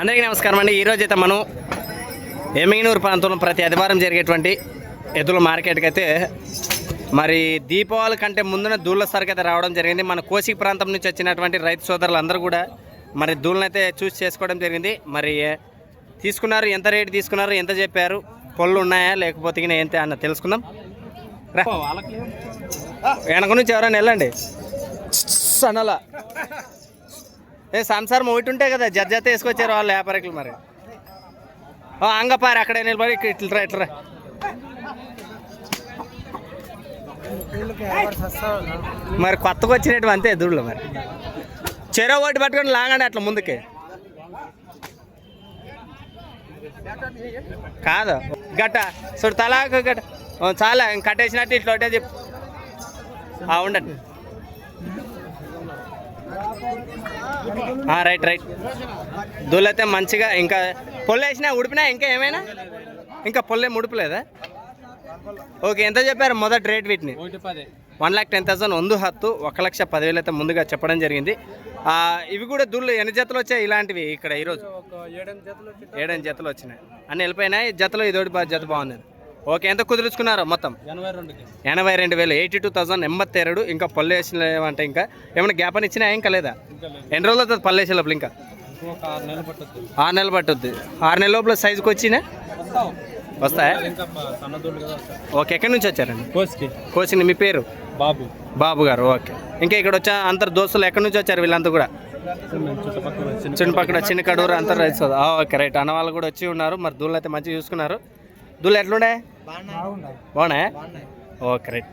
అందరికీ నమస్కారం అండి. ఈరోజు అయితే మనం ఎమిగినూరు ప్రాంతంలో ప్రతి ఆదివారం జరిగేటువంటి ఎద్దుల మార్కెట్కి అయితే మరి దీపావళి కంటే ముందున దూళ్ళ సరికి అయితే రావడం జరిగింది. మన కోసిక ప్రాంతం నుంచి వచ్చినటువంటి రైతు సోదరులు అందరూ కూడా మరి దూళ్ళని అయితే చూస్ చేసుకోవడం జరిగింది. మరి తీసుకున్నారు ఎంత రేటు తీసుకున్నారు ఎంత చెప్పారు పళ్ళు ఉన్నాయా లేకపోతే ఎంత అన్న తెలుసుకుందాం. వెనక నుంచి ఎవరైనా వెళ్ళండి. సన్నలా ఏ సంసారం ఒకటి ఉంటాయి కదా జత జత వేసుకొచ్చారు వాళ్ళు వ్యాపారికులు మరి. ఓ అంగపారి అక్కడే నిలబడి ఇట్లా ఇట్లా మరి కొత్తగా వచ్చినట్టు అంతే ఎదురులో మరి. చెరవ ఒకటి పట్టుకొని లాగండి అట్లా ముందుకి. కాదు. గట్ట చూడు తలాకు గట్ట. చాలా కట్టేసినట్టు ఇట్లా ఒకటే చెప్పు. ఉండండి. రైట్ రైట్ దూలైతే మంచిగా ఇంకా పొల్లు వేసినా ఉడిపినా ఇంకా ఏమైనా? ఇంకా పొల్లే ముడిపలేదా? ఓకే ఎంత చెప్పారు మొదటి రేట్ వీటిని? వన్ ల్యాక్ టెన్ థౌసండ్ వందు హత్తు ఒక లక్ష పదివేలు అయితే ముందుగా చెప్పడం జరిగింది. ఇవి కూడా దుళ్ళు ఎన్ని జతలు వచ్చాయి ఇలాంటివి ఇక్కడ ఈరోజు? ఏడెనిమిది జతలు వచ్చినాయి. అన్ని వెళ్ళిపోయినాయి జతలో ఇదోటి జత బాగుంది. ఓకే ఎంత కుదుర్చుకున్నారు మొత్తం? ఎనభై రెండు వేలు ఎయిటీ టూ థౌసండ్ ఎంబత్తెరడు ఇంకా పళ్ళు వేసినవంటే ఇంకా? ఏమైనా గ్యాప్ అని ఇచ్చినా ఇంకా లేదా? ఎన్ని రోజులు అవుతుంది పళ్ళు వేసే లోపల ఇంకా? ఆరు నెలలు పట్టుద్ది. ఆరు నెలలు లోపల సైజుకి వచ్చినా? వస్తాయా? ఓకే ఎక్కడి నుంచి వచ్చారండి? కోస్కి. కోచింగ్ మీ పేరు? బాబు. బాబు గారు ఓకే. ఇంకా ఇక్కడ వచ్చా అందరు దోస్తులు ఎక్కడి నుంచి వచ్చారు వీళ్ళంతా కూడా? చుట్టుపక్కల చిన్న చుట్టుపక్కల చిన్న కడూరు అంతా రైతు ఓకే రైట్. అన్న వాళ్ళు కూడా వచ్చి ఉన్నారు. మరి దూళ్ళు అయితే మంచిగా చూసుకున్నారు. దూళ్ళు ఎట్లుండే బాగున్నాయా. Okay right